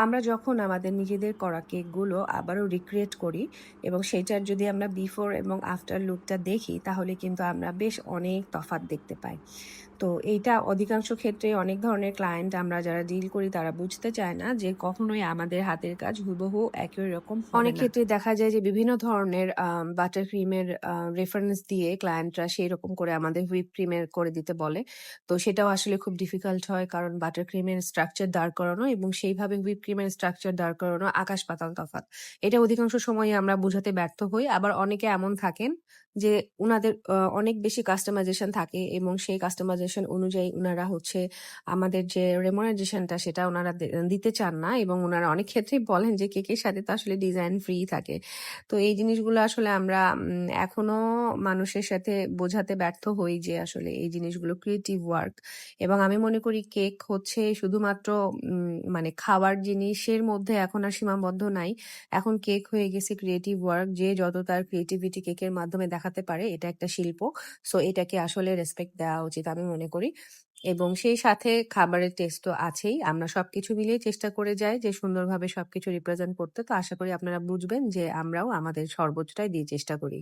আমরা যখন আমাদের নিজেদের করা কেকগুলো আবারও রিক্রিয়েট করি এবং সেটার যদি আমরা বিফোর এবং আফটার লুকটা দেখি, তাহলে কিন্তু আমরা বেশ অনেক তফাৎ দেখতে পাই। তো এইটা অধিকাংশ ক্ষেত্রে অনেক ধরনের ক্লায়েন্ট আমরা যারা ডিল করি, তারা বুঝতে চায় না যে কখনোই আমাদের হাতের কাজ হুবহু একই রকম অনেক ক্ষেত্রে দেখা যায় যে বিভিন্ন ধরনের বাটার ক্রিমের রেফারেন্স দিয়ে ক্লায়েন্টরা সেই রকম করে আমাদের হুইপ ক্রিমের করে দিতে বলে। তো সেটাও আসলে খুব ডিফিকাল্ট হয় কারণ বাটার ক্রিমের স্ট্রাকচার দাঁড় করানো এবং সেইভাবে হুইপ ক্রিমের স্ট্রাকচার দাঁড় করানো আকাশ পাতাল তফাৎ। এটা অধিকাংশ সময় আমরা বোঝাতে ব্যর্থ হই। আবার অনেকে এমন থাকেন যে উনাদের অনেক বেশি কাস্টমাইজেশন থাকে এবং সেই কাস্টমাইজেশন অনুযায়ী উনারা হচ্ছে আমাদের যে রেমোনাইজেশনটা সেটা ওনারা দিতে চান না এবং ওনারা অনেক ক্ষেত্রেই বলেন যে কেকের সাথে তো আসলে ডিজাইন ফ্রি থাকে। তো এই জিনিসগুলো আসলে আমরা এখনও মানুষের সাথে বোঝাতে ব্যর্থ হই যে আসলে এই জিনিসগুলো ক্রিয়েটিভ ওয়ার্ক এবং আমি মনে করি কেক হচ্ছে শুধুমাত্র মানে খাবার জিনিসের মধ্যে এখন আর সীমাবদ্ধ নাই। এখন কেক হয়ে গেছে ক্রিয়েটিভ ওয়ার্ক যে যত তার ক্রিয়েটিভিটি কেকের মাধ্যমে দেখাতে পারে, এটা একটা শিল্প। সো এটাকে আসলে রেসপেক্ট দেওয়া উচিত আমি মনে করি। এবং সেই সাথে খাবারের টেস্ট তো আছেই। আমরা সবকিছু মিলিয়ে চেষ্টা করে যাই যে সুন্দরভাবে সবকিছু রিপ্রেজেন্ট করতে। তো আশা করি আপনারা বুঝবেন যে আমরাও আমাদের সর্বোচ্চটাই দিয়ে চেষ্টা করি।